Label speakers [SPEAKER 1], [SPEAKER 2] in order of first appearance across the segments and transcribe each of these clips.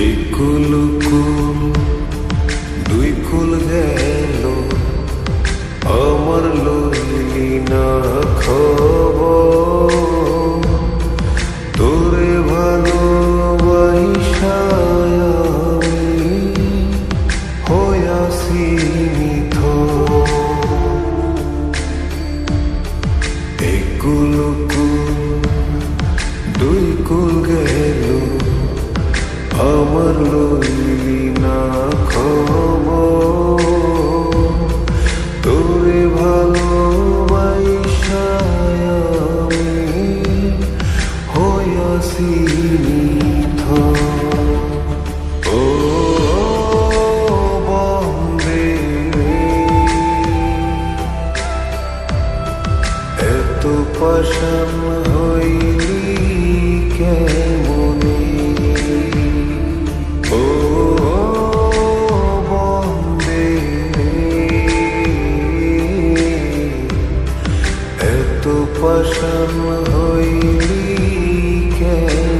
[SPEAKER 1] একুল কুল দুই কুল গেল আমার লইলি না আমার লইলি না খবর তোরে ভালোবাসায় আমি হইয়াছি হইলি কেমনে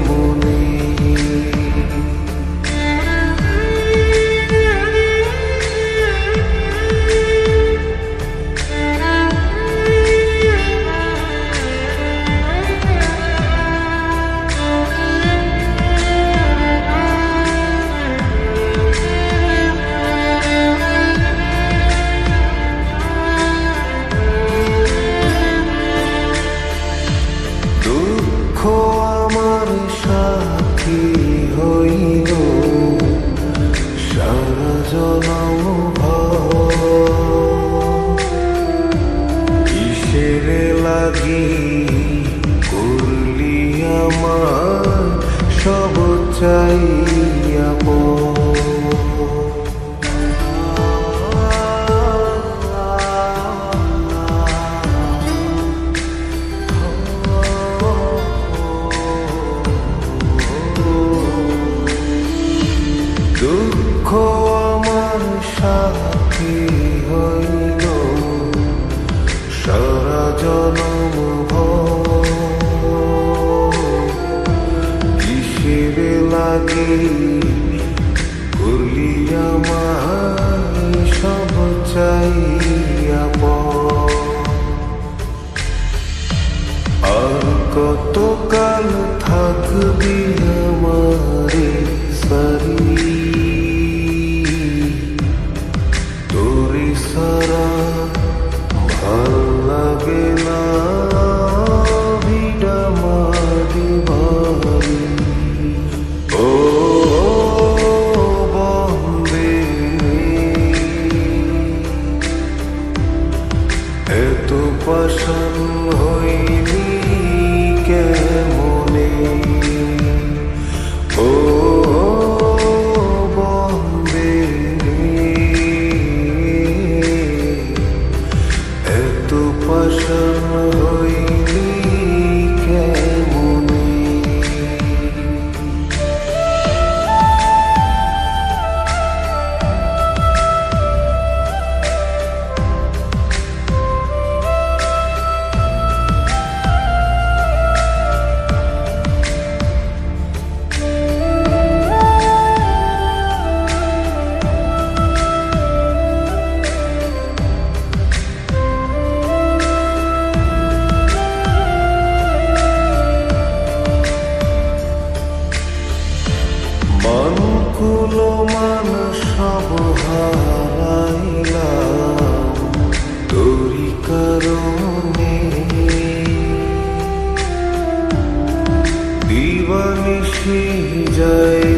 [SPEAKER 1] আমার সাথী হইল। সারা জনম কিসের লাগি করলি আমার সব চাইয়া চাইয়া আর কতকাল থাকবি আমারে? কুলো মান সব হারাইলাম। তোরি কারণে দিবানিশি যায়